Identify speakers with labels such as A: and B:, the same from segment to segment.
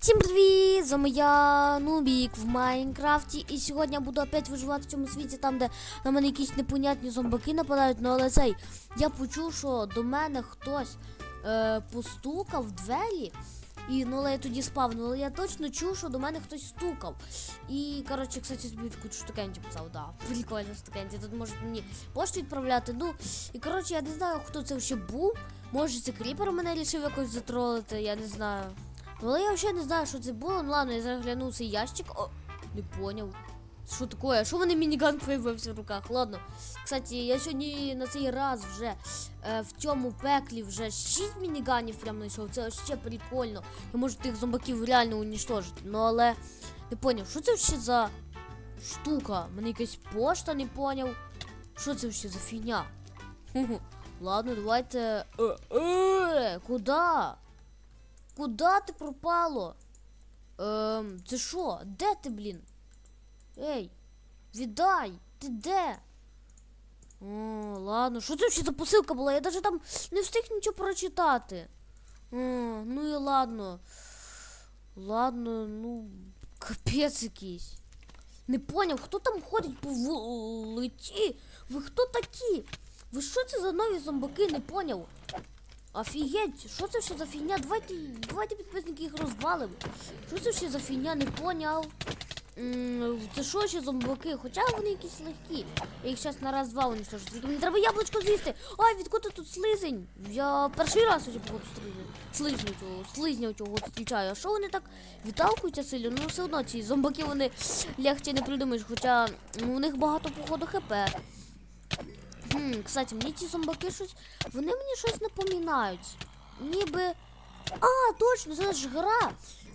A: Всім привіт! З вами я Нубік в Майнкрафті. І сьогодні я буду опять виживати в цьому світі, там, де на мене якісь непонятні зомбаки нападають. Ну але цей, я почув, що до мене хтось е, постукав в двері. І ну але я тоді спав, ну але я точно чув, що до мене хтось стукав. І коротше, кстати, собі таку штукенті писав, да. Прикольно штукенті. Тут можуть мені пошту відправляти. Ну і коротше, я не знаю, хто це ще був. Може це кріпер мене рішив якось затролити, я не знаю. Але я взагалі не знаю, що це було. Ну ладно, я заглянув цей ящик. О, не поняв. Що таке? Що в мене мініган появився в руках? Ладно. Кстати, я сьогодні на цей раз вже е, в цьому пеклі вже 6 мініганів прям знайшов. Це ще прикольно. Я можу тих зомбаків реально унічтожити. Ну але не поняв, що це ще за штука? Мене якась пошта не поняв. Що це ще за фігня? Ладно, давайте. Е, е, куда? Куда ти пропало? Ем, це що? Де ти, блін? Ей, віддай! Ти де? О, ладно, що це ще за посилка була? Я навіть там не встиг нічого прочитати. О, ну і ладно. Ладно, ну, капець якийсь. Не поняв, хто там ходить по вулиці? Ви хто такі? Ви що це за нові зомбаки? Не поняв. Офігеть, що це ще за фігня? Давайте, давайте підписники їх розвалимо. Що це ще за фігня? Не поняв. Це що ще зомбаки? Хоча вони якісь легкі. Я їх зараз на раз-два уничтожу. Тільки Мені треба яблучко з'їсти. Ай, відкуди тут слизень? Я перший раз походу. Слизню цього, слизня цього зустрічаю. А що вони так відталкуються сильно? Ну все одно ці зомбаки вони легче не придумаєш, хоча ну, у них багато походу хп. Хм, кстати, мені ці зомбаки щось. Вони мені щось напоминають. Ніби. А, точно, це ж гра.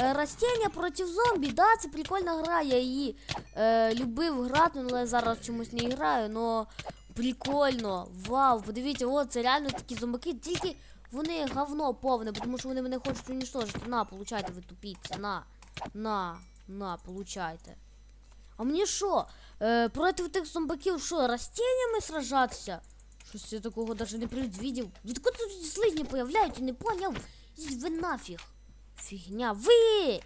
A: Е, Растіння проти зомбі, да, це прикольна гра. Я її е, любив грати, але зараз чомусь не граю, но прикольно. Вау, подивіться, о, це реально такі зомбаки, тільки вони говно повне, тому що вони мене хочуть уничтожити. На, получайте, ви тупіться, на, на, на, получайте. А мені що? Е, проти тих зомбаків що, растіннями сражатися? Щось я такого навіть не предвидів. Відкуди тут слизні появляються, не поняв. Ідіть ви нафіг. Фігня. Ви!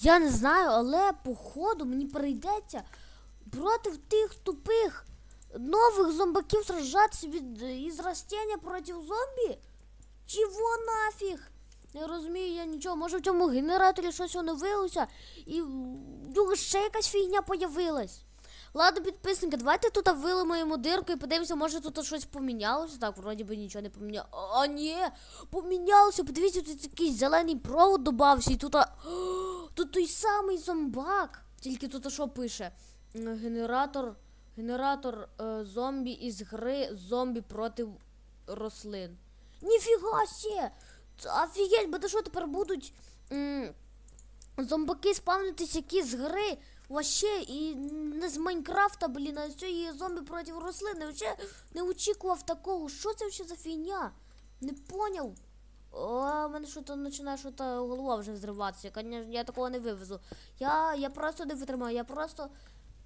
A: Я не знаю, але походу мені прийдеться проти тих тупих нових зомбаків сражатися від із растіння проти зомбі? Чого нафіг? Не розумію я нічого. Може в цьому генераторі щось оновилося і ще якась фігня появилась. Ладно, підписники, давайте тут вилимаємо дирку і подивимося, може тут щось помінялося. Так, вроді би нічого не помінялося. А, ні, помінялося. Подивіться, тут якийсь зелений провод додався, і тут. А... Тут той самий зомбак. Тільки тут що пише? Генератор. Генератор е, зомбі із гри зомбі проти рослин. Ніфіга сє! Офігеть, бо то що тепер будуть м, зомбаки спавнитись які з гри вообще і не з Майнкрафта, блін, а з цієї зомбі проти рослини. Вообще не очікував такого. Що це ще за фігня? Не поняв. О, в мене що то починає що то голова вже взриватися. Конечно, я такого не вивезу. Я, я просто не витримаю, я просто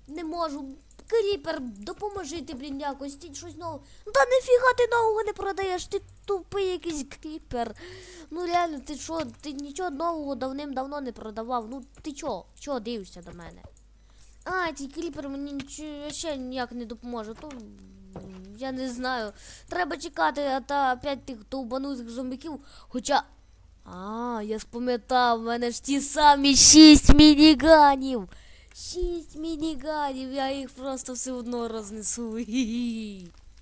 A: не можу. Кріпер, допоможи ти, блін, якось, ти щось нове. Ну та ніфіга ти нового не продаєш, ти тупий якийсь кріпер. Ну реально, ти що, ти нічого нового давним-давно не продавав. Ну ти чо? Чого дивишся до мене? А, цей кріпер мені нічого ще ніяк не допоможе. То я не знаю. Треба чекати, та опять тих довбанутих зомбаків. Хоча. А, я спам'ятав, в мене ж ті самі шість мініганів. Шість мініганів, я їх просто все одно рознесу.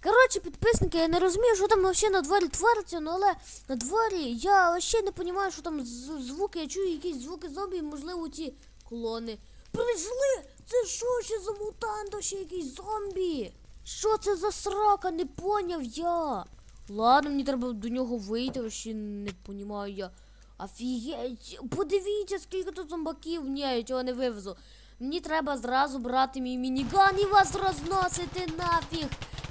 A: Коротше, підписники, я не розумію, що там взагалі на дворі твориться, ну але на дворі я ще не розумію, що там звуки, я чую якісь звуки зомбі, можливо, ті колони. Прийшли! Це що ще за мутант, ще якийсь зомбі? Що це за срака? Не поняв я. Ладно, мені треба до нього вийти, вообще не понімаю я. Офігеть, подивіться, скільки тут зомбаків. Ні, я цього не вивезу. Мені треба зразу брати мій мініган і вас розносити нафіг.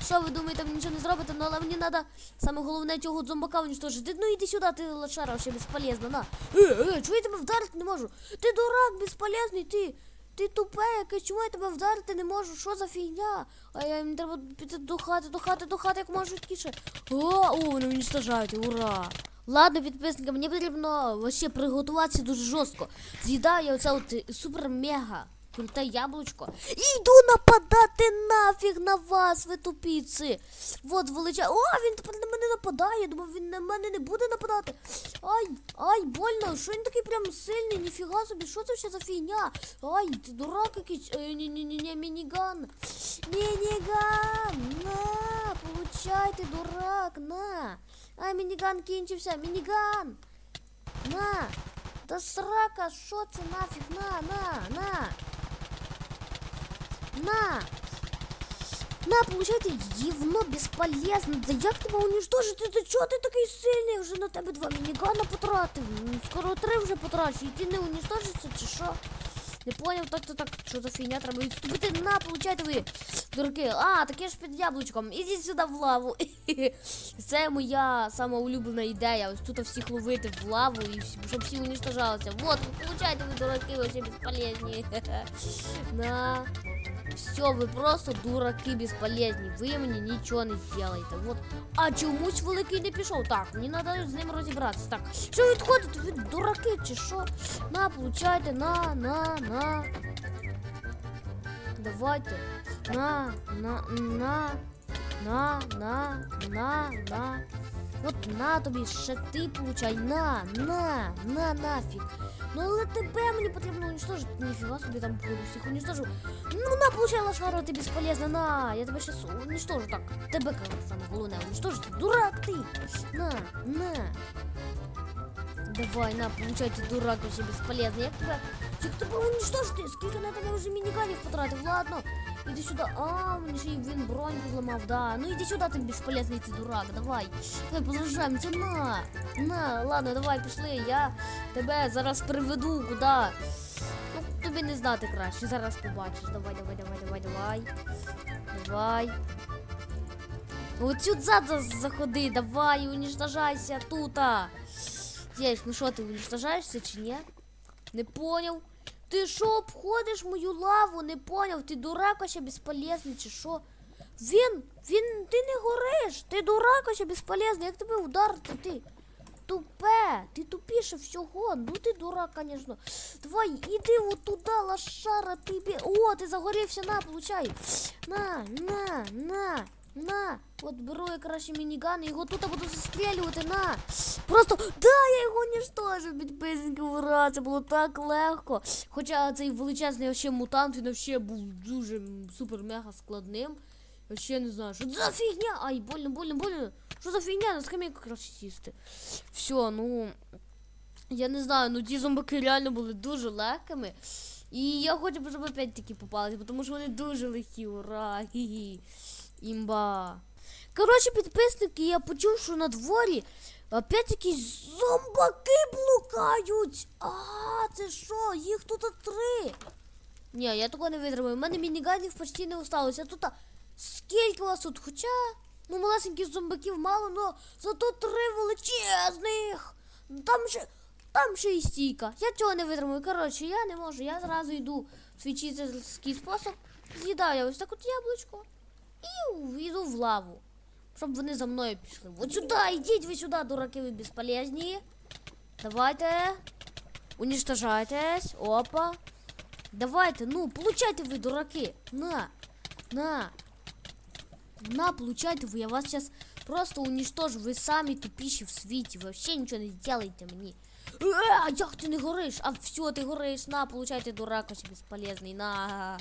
A: Що ви думаєте, ви нічого не зробите? Ну але мені треба саме головне цього зомбака уничтожити. Ну іди сюди, ти лошара, вообще безполезна, на. Е, е, чого я тебе вдарити не можу? Ти дурак, безполезний, ти. Ти тупе якесь, чому я тебе вдарити не можу? Що за фігня? А я їм треба піти до хати, до хати, до хати, як можу тіше. О, о, вони уничтожають, ура! Ладно, підписники, мені потрібно вообще приготуватися дуже жорстко. З'їдаю я оце от супер-мега круте яблучко. Йду нападати нафіг на вас, ви тупіці. Вот велича. О, він тепер на мене нападає. Думав, він на мене не буде нападати. Ай, ай, больно. Що він такий прям сильний? Ніфіга собі, що це ще за фігня? Ай, ти дурак якийсь. Е, ні, ні, ні, ні, мініган. Мініган! На! Получай ти, дурак, на! Ай, мініган кінчився, мініган! На! Да срака, що це нафіг? На, на, на! На! На, получайте гівно безполезно. Да як тебе уничтожити? Ти чого ти такий сильний? Вже на тебе два мінігана потратив. Ну, Скоро три вже потрачу. І ти не уничтожишся чи що? Не поняв, так то так, що за фігня треба відступити. На, получайте ви, дураки. А, таке ж під яблучком. Ідіть сюди в лаву. Це моя сама улюблена ідея. Ось тут всіх ловити в лаву і щоб всі уничтожалися. Вот, получайте ви дураки, ви всі. На. Все, ви просто дураки безполезні. Ви мені нічого не зробите. Вот. А чомусь великий не пішов. Так, мені треба з ним розібратися. Так, що відходите? Ви дураки чи що? На, получайте, на, на, на. Давайте. На, на, на, на, на, на, на. От на тобі, ще ти получай. На, на, на, нафіг. Ну але тебе мені потрібно уничтожити. Ніфіга собі там буду всіх уничтожу. Ну на, получай лошара, ти безполезна. На, я тебе сейчас уничтожу. Так, тебе как саме головне уничтожити. Дурак ти. На, на. Давай, на, получай, ти дурак, вообще бесполезный. Як тебе, як тебе уничтожити? Скільки на тебе вже мініганів потратив? Ладно, Іди сюди. А, мені ще й він бронь зламав, да. Ну іди сюди, ти безполезний, ти дурак, давай. Давай позажаємося, на. На, ладно, давай, пішли. Я тебе зараз приведу куди. Ну, тобі не знати краще, зараз побачиш. Давай, давай, давай, давай, давай. Давай. От сюди за- заходи, давай, уничтожайся тута. Здесь, ну що, ти уничтожаєшся чи ні? Не поняв. Ти що обходиш мою лаву? Не поняв. Ти дурак ще безполезний чи що? Він, він, ти не гориш. Ти дурак ще безполезний. Як тебе ударити ти? Тупе, ти тупіше всього. Ну ти дурак, звісно. Давай, іди от туди, лошара, ти бі... О, ти загорівся, на, получай. На, на, на, на. От беру я краще мініган і його тут буду застрілювати, на. Просто, да, я його ніштожив, підписники, ура, це було так легко. Хоча цей величезний вообще мутант, він вообще був дуже супер-мега складним. Я ще не знаю, що це за фігня. Ай, больно, больно, больно. Що за фігня? На скамейку краще сісти. Все, ну. Я не знаю, ну ті зомбаки реально були дуже легкими. І я хочу щоб опять таки попалися, тому що вони дуже легкі, ура! Гі-гі. Імба. Коротше, підписники, я почув, що на дворі опять якісь зомбаки блукають. А, це що? Їх тут три. Ні, я такого не витримаю. У мене мініганів почти не осталося. Тут скільки вас тут? Хоча, ну, малесеньких зомбаків мало, але зато три величезних. Ну, Там ще, там ще і стійка. Я цього не витримую. Коротше, я не можу. Я зразу йду в свій читерський спосіб. З'їдаю ось так от яблучко. І йду в лаву. Щоб вони за мною пішли. От сюди, йдіть ви сюди, дураки, ви безполезні. Давайте. Уничтожайтесь. Опа. Давайте, ну, получайте вы, дураки. На, на. На, получайте вы. Я вас сейчас просто уничтожу. Ви самі тупіші в. Ви вообще нічого не сделаете мені. Е, а як ти не гориш? А все, ти гориш. На, получайте, дурак, вообще безполезний. На,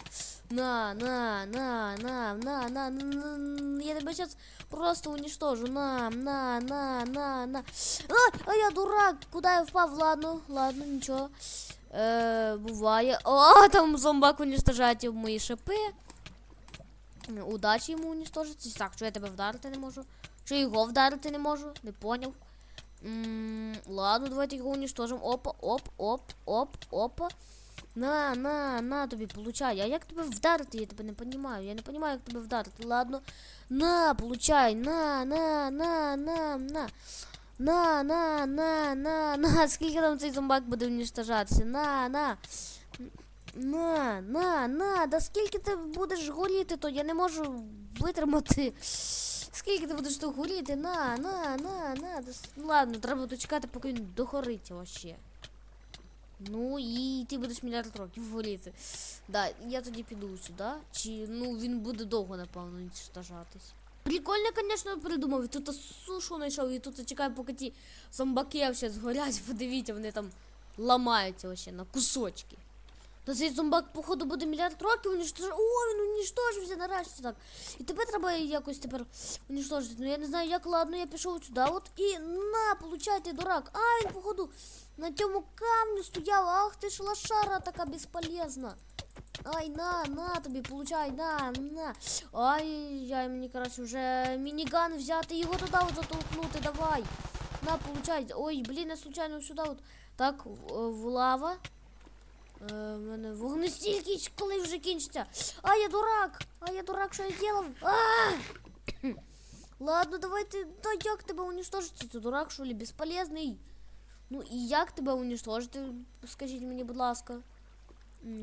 A: на, на, на, на, на, на, на. Я тебе сейчас просто уничтожу. На, на, на, на, на. А, а я дурак. Куда я впав? Ладно, ладно, нічого. Е, буває. О, там зомбак уничтожать мої шипи. Е, Удачі йому уничтожити. Так, що я тебе вдарити не можу? Що його вдарити не можу? Не поняв. М, ладно, давайте його уничтожим. Опа, оп, оп, оп, опа. На, на, на тобі, получай. А як тебе вдарити? Я тебе не розумію. Я не розумію, як тебе вдарити. Ладно. На, получай. На, на, на, на, на. На, на, на, на, на. Скільки там цей зомбак буде уничтожатися? На, на. На, на, на. Да скільки ти будеш горіти, то я не можу витримати. Скільки ти будеш тут горіти? На, на, на, на. Ладно, треба дочекати, поки він догориться вообще. Ну і ти будеш мільярд років горіти. Да, я тоді піду сюди. Чи ну він буде довго, напевно, уничтожатись. Прикольно, звісно, придумав. Тут сушу знайшов, і тут чекаю, поки ті зомбаки ще згорять. Подивіться, вони там ламаються вообще на кусочки. Та цей зомбак, походу, буде мільярд років уничтожив. О, він уничтожився нарешті так. І тебе треба якось тепер уничтожити. Ну я не знаю, як ладно, я пішов сюди. От і на, получайте, дурак. А, він, походу, на цьому камню стояв. Ах ти ж лошара така безполезна. Ай, на, на тобі, получай, на, на. Ай, я мені, коротше, вже мініган взяти, його туди от затолкнути, давай. На, получай. Ой, блін, я случайно сюди от. Так, в, в лава. Е, в мене вогнестількість, коли вже кінчиться. А, я дурак! А, я дурак, що я делав? А! Ладно, давайте, да як тебе уничтожити? Ти дурак, що ли, безполезний? Ну і як тебе уничтожити? Скажіть мені, будь ласка.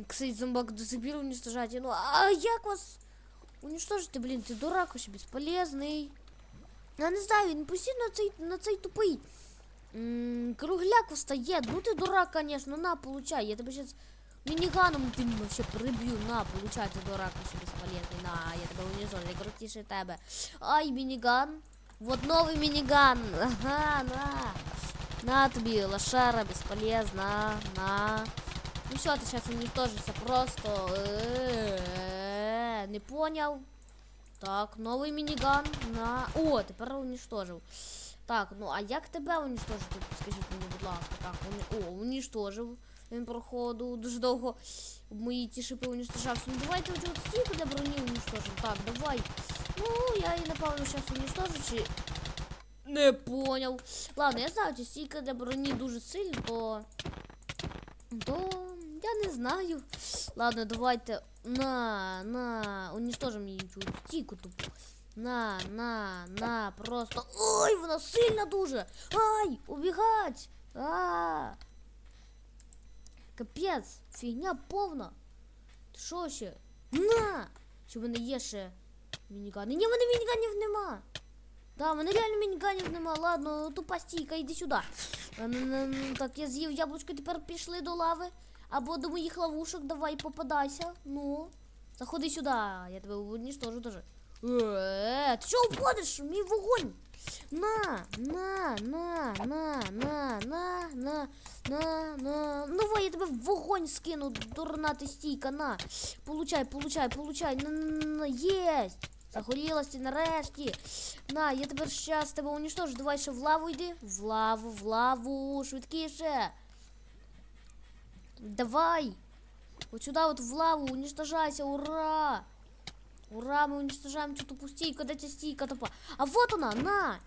A: Кстати, зомбак до сих пір уничтожать. Ну, а як вас уничтожити, блін, ти дурак, вообще безполезний. Я не знаю, він постійно на цей, на цей тупий. Кругляк встает. Ну ты дурак, конечно. На, получай. Я тебя сейчас миниганом ты вообще прибью. На, получай, ты дурак вообще бесполезный. На, я тебя унизу. Я крутейший тебе. Ай, миниган. Вот новый миниган. Ага, на. На тебе, лошара, бесполезно. На. Ну все, ты сейчас уничтожишься просто. Не понял. Так, новый миниган. На. О, ты пора уничтожил. Так, ну а як тебе уничтожити? Скажіть мені, будь ласка. Так, уні... О, уничтожив. Він проходу дуже довго мої ті шипи уничтожався. Ну давайте от стійку для броні уничтожимо. Так, давай. Ну, я її напевно зараз уничтожу чи. Не понял. Ладно, я знаю, ця стійка для броні дуже сильна, то. То я не знаю. Ладно, давайте на, на, уничтожим її цю стійку тупо. На, на, на, просто. Ой, вона сильна дуже. Ай, убігать. А. Капець, фігня повна. Ти що ще? На! Чи в мене є ще мінігани? Ні, в мене мініганів нема. Да, в мене реально мініганів нема. Ладно, тупа стійка, йди сюди. А, ну, ну, ну, Так, я з'їв яблучко, тепер пішли до лави. Або до моїх ловушок, давай попадайся. Ну. Заходи сюди, я тебе уничтожу даже. Е, ти що уходиш? Мій вогонь. На, на, на, на, на, на, на, на, на. Ну, давай, я тебе в вогонь скину, дурна ти стійка, на. Получай, получай, получай. На, на, на, єсть. Загорілась ти нарешті. На, я тепер щас тебе уничтожу. Давай ще в лаву йди. В лаву, в лаву, швидкіше. Давай. Вот сюда вот в лаву уничтожайся, ура! Ура, мы уничтожаем эту тупую стійку, дайте стійка тупа. А вот она, на,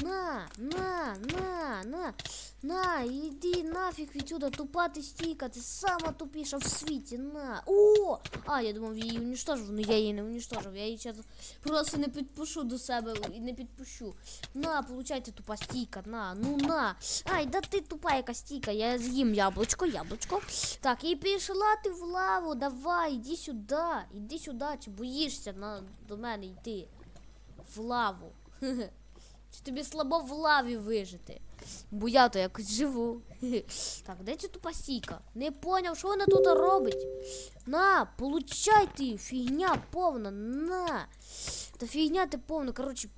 A: на, на, на, на, на, иди нафиг отсюда, тупа ты стійка, ты сама тупіша в світі, на. О! А, я думав, я її уничтожив, но я її не уничтожив, я її сейчас просто не підпушу до себе і не підпущу. На, получайте тупа стійка, на, ну на. Ай, да ти тупа яка стійка, я з'їм яблучко, яблучко. Так, і пішла ти в лаву, давай, іди сюди, іди сюди, чи боїшся на, до мене йти в лаву? Чи тобі слабо в лаві вижити? Бо я то якось живу. Так, де ця тупа стійка? Не поняв, що вона тут робить? На, получай ти, фігня повна, на. Та фігня ти повна, коротше,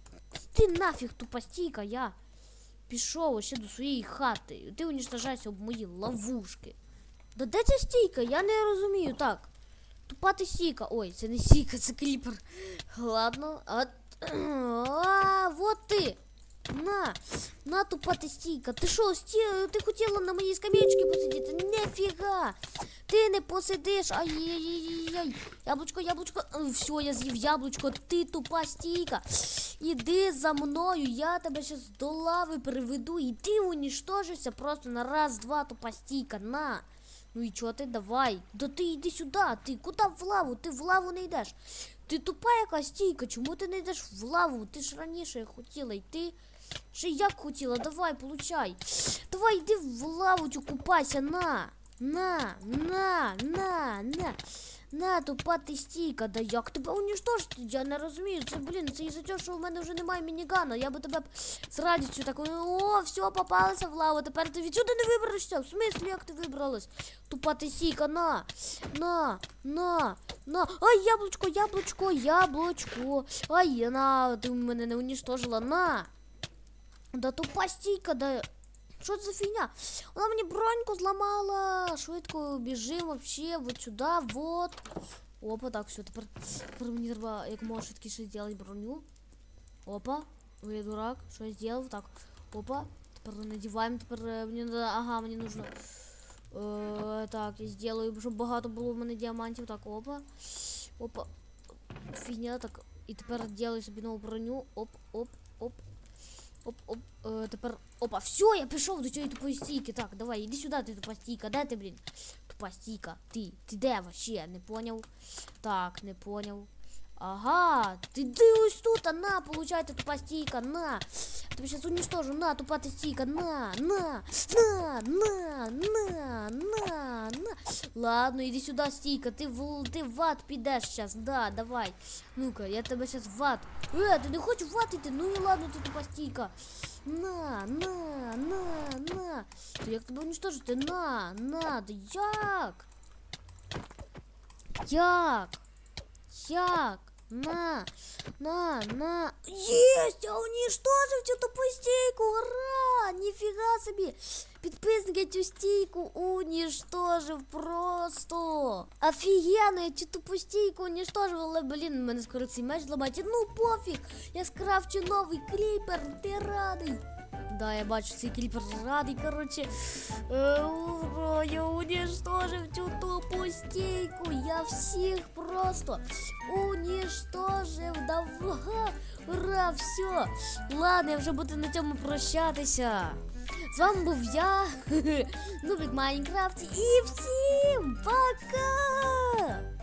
A: ти нафіг тупа стійка, я пішов ще до своєї хати. Ти уничтожайся об мої ловушки. Да де ця стійка? Я не розумію. Так. Тупа ти стійка. Ой, це не стійка, це кліпер. Ладно. А, а вот ти. На, на тупа ти стійка. Ти що, сті... ти хотіла на моїй скам'ячці посидіти? Нефіга. Ти не посидиш. Ай-яй-яй-яй. Яблучко, яблучко. Все, я з'їв яблучко. Ти тупа стійка. Іди за мною, я тебе зараз до лави приведу, і ти уніштожишся просто на раз, два, тупа стійка. На. Ну і чого ти давай? Да ти йди сюди, ти куди в лаву? Ти в лаву не йдеш. Ти тупа яка стійка, чому ти не йдеш в лаву? Ти ж раніше хотіла йти. Чи як хотіла? Давай, получай. Давай йди в лаву купайся, на. На, на, на, на. На, тупа ти стійка, да як тебе уніштожити? Я не розумію. Це, блін, це із-за того, що в мене вже немає мінігана. Я би тебе з радістю так, о, все, попалася в лаву, тепер ти відсюди не виберешся. В смислі, як ти вибралась? Тупа ти стійка, на, на, на, на. Ай, яблучко, яблучко, яблучко. Ай, на, ти мене не уніштожила, на. Да тупа стійка, да. Що це за фігня? Вона мені броньку зламала. Швидко біжим вообще вот сюди, вот. Опа, так, все, тепер, тепер мені треба як можна швидкіше зробити броню. Опа, ви дурак, що я зробив? Так, опа. Тепер надіваємо, тепер е, мені надо, ага, мені нужно. Е, так, я зроблю, щоб багато було в мене діамантів. Так, опа. Опа. Фігня, так. І тепер роблю собі нову броню. Оп, оп, оп. Оп, оп, е, тепер. Опа, все, я пішов до цієї тупої стійки. Так, давай, іди сюди, ти тупа стійка. Де ти, блін? Тупа стійка. Ти, ти де вообще? Не поняв? Так, не поняв. Ага, ти ти ось тут, а на, получай, ти тупа стійка, на. Тобі сейчас уничтожу, на, тупа ти стійка, на, на, на, на, на, на, на. Ладно, іди сюди, стійка, ти в, ти в ад підеш сейчас, да, давай. Ну-ка, я тебе сейчас в ад. Е, ти не хочеш в ад іти? Ну і ладно, ти тупа стійка. На, на, на, на. То як тебе уничтожити? На, на, да як? Як? Як? На, на, на. Есть! А уничтожив эту пустейку! Ура! Нифига себе! Підписники эту стейку уничтожив просто! Офигенно! я эту пустейку стійку уничтожив, але, блин, мене скоро цей меч зламати. Ну пофиг! Я скрафчу новый клипер, ты радий! Да, я бачу цей кріпер радий, короче. Е, ура, я уничтожив цю тупу. Я всіх просто уничтожив. Давай. Ура, все. Ладно, я вже буду на цьому прощатися. З вами був я, Нубик Майнкрафт, і всім пока!